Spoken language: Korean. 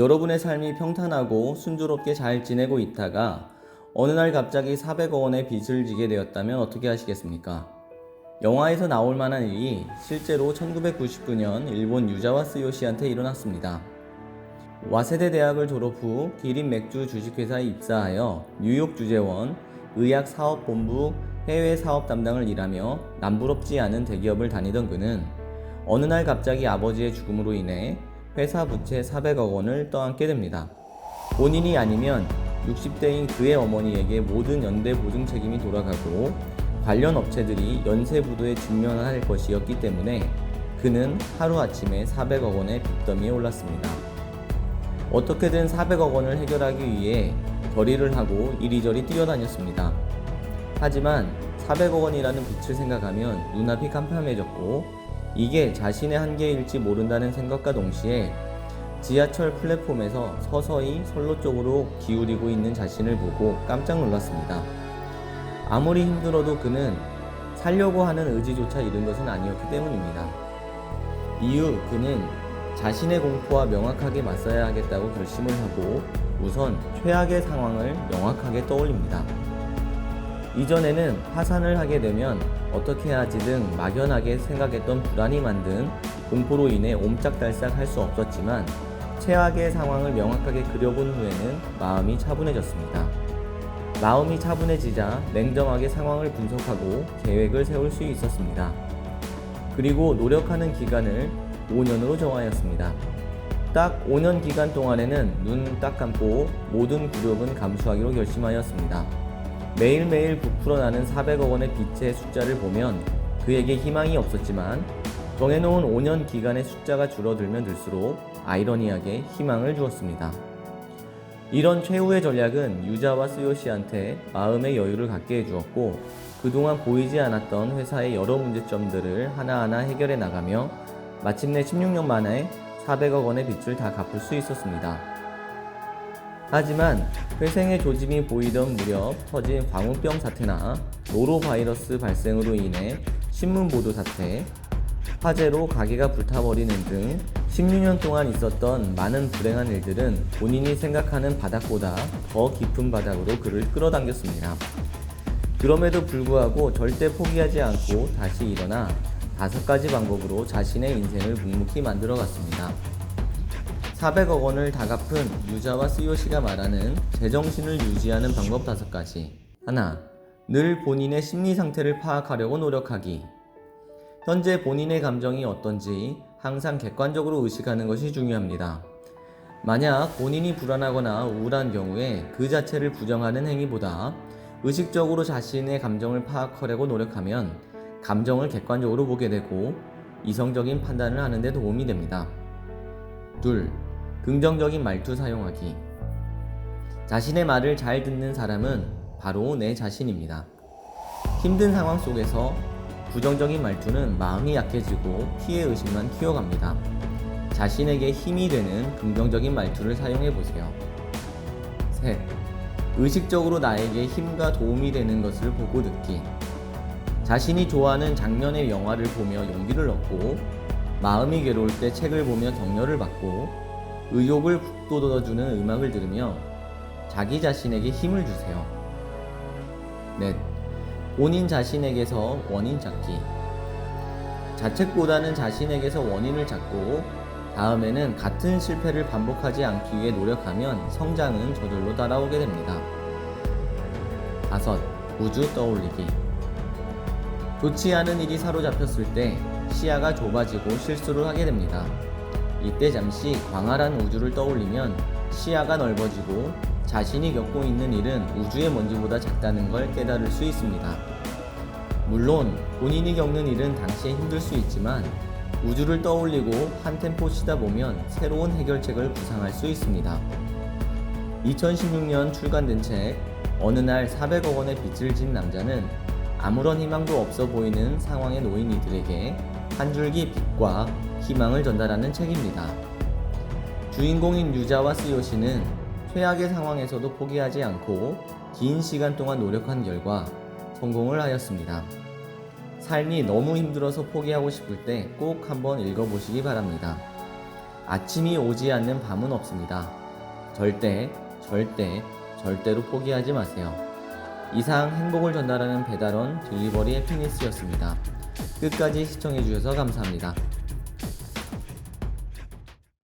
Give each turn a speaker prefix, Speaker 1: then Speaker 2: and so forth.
Speaker 1: 여러분의 삶이 평탄하고 순조롭게 잘 지내고 있다가 어느 날 갑자기 400억 원의 빚을 지게 되었다면 어떻게 하시겠습니까? 영화에서 나올 만한 일이 실제로 1999년 일본 유자와스 요시한테 일어났습니다. 와세대 대학을 졸업 후 기린 맥주 주식회사에 입사하여 뉴욕 주재원 의학 사업 본부 해외 사업 담당을 일하며 남부럽지 않은 대기업을 다니던 그는 어느 날 갑자기 아버지의 죽음으로 인해 회사 부채 400억 원을 떠안게 됩니다. 본인이 아니면 60대인 그의 어머니에게 모든 연대 보증 책임이 돌아가고 관련 업체들이 연쇄부도에 직면할 것이었기 때문에 그는 하루아침에 400억 원의 빚더미에 올랐습니다. 어떻게든 400억 원을 해결하기 위해 결의를 하고 이리저리 뛰어다녔습니다. 하지만 400억 원이라는 빚을 생각하면 눈앞이 깜깜해졌고 이게 자신의 한계일지 모른다는 생각과 동시에 지하철 플랫폼에서 서서히 선로 쪽으로 기울이고 있는 자신을 보고 깜짝 놀랐습니다. 아무리 힘들어도 그는 살려고 하는 의지조차 잃은 것은 아니었기 때문입니다. 이후 그는 자신의 공포와 명확하게 맞서야 하겠다고 결심을 하고 우선 최악의 상황을 명확하게 떠올립니다. 이전에는 파산을 하게 되면 어떻게 해야지 등 막연하게 생각했던 불안이 만든 공포로 인해 옴짝달싹 할 수 없었지만 최악의 상황을 명확하게 그려본 후에는 마음이 차분해졌습니다. 마음이 차분해지자 냉정하게 상황을 분석하고 계획을 세울 수 있었습니다. 그리고 노력하는 기간을 5년으로 정하였습니다. 딱 5년 기간 동안에는 눈 딱 감고 모든 굴욕은 감수하기로 결심하였습니다. 매일매일 부풀어나는 400억 원의 빚의 숫자를 보면 그에게 희망이 없었지만 정해놓은 5년 기간의 숫자가 줄어들면 들수록 아이러니하게 희망을 주었습니다. 이런 최후의 전략은 유자와 스요시한테 마음의 여유를 갖게 해주었고 그동안 보이지 않았던 회사의 여러 문제점들을 하나하나 해결해 나가며 마침내 16년 만에 400억 원의 빚을 다 갚을 수 있었습니다. 하지만 회생의 조짐이 보이던 무렵 터진 광우병 사태나 노로바이러스 발생으로 인해 신문 보도 사태, 화재로 가게가 불타버리는 등 16년 동안 있었던 많은 불행한 일들은 본인이 생각하는 바닥보다 더 깊은 바닥으로 그를 끌어당겼습니다. 그럼에도 불구하고 절대 포기하지 않고 다시 일어나 다섯 가지 방법으로 자신의 인생을 묵묵히 만들어 갔습니다. 400억 원을 다 갚은 유자와 스요시가 말하는 제정신을 유지하는 방법 다섯 가지. 하나, 늘 본인의 심리 상태를 파악하려고 노력하기. 현재 본인의 감정이 어떤지 항상 객관적으로 의식하는 것이 중요합니다. 만약 본인이 불안하거나 우울한 경우에 그 자체를 부정하는 행위보다 의식적으로 자신의 감정을 파악하려고 노력하면 감정을 객관적으로 보게 되고 이성적인 판단을 하는 데 도움이 됩니다. 둘, 긍정적인 말투 사용하기. 자신의 말을 잘 듣는 사람은 바로 내 자신입니다. 힘든 상황 속에서 부정적인 말투는 마음이 약해지고 피해 의식만 키워갑니다. 자신에게 힘이 되는 긍정적인 말투를 사용해 보세요. 셋. 의식적으로 나에게 힘과 도움이 되는 것을 보고 듣기. 자신이 좋아하는 장면의 영화를 보며 용기를 얻고 마음이 괴로울 때 책을 보며 격려를 받고 의욕을 북돋워주는 음악을 들으며 자기 자신에게 힘을 주세요. 넷. 본인 자신에게서 원인 찾기. 자책보다는 자신에게서 원인을 찾고 다음에는 같은 실패를 반복하지 않기 위해 노력하면 성장은 저절로 따라오게 됩니다. 다섯. 우주 떠올리기. 좋지 않은 일이 사로잡혔을 때 시야가 좁아지고 실수를 하게 됩니다. 이때 잠시 광활한 우주를 떠올리면 시야가 넓어지고 자신이 겪고 있는 일은 우주의 먼지보다 작다는 걸 깨달을 수 있습니다. 물론 본인이 겪는 일은 당시에 힘들 수 있지만 우주를 떠올리고 한 템포 쉬다 보면 새로운 해결책을 구상할 수 있습니다. 2016년 출간된 책 어느 날 400억 원의 빚을 진 남자는 아무런 희망도 없어 보이는 상황에 놓인 이들에게 한 줄기 빛과 희망을 전달하는 책입니다. 주인공인 유자와 쓰요시는 최악의 상황에서도 포기하지 않고 긴 시간 동안 노력한 결과 성공을 하였습니다. 삶이 너무 힘들어서 포기하고 싶을 때 꼭 한번 읽어보시기 바랍니다. 아침이 오지 않는 밤은 없습니다. 절대, 절대, 절대로 포기하지 마세요. 이상 행복을 전달하는 배달원 딜리버리 해피니스였습니다. 끝까지 시청해주셔서 감사합니다.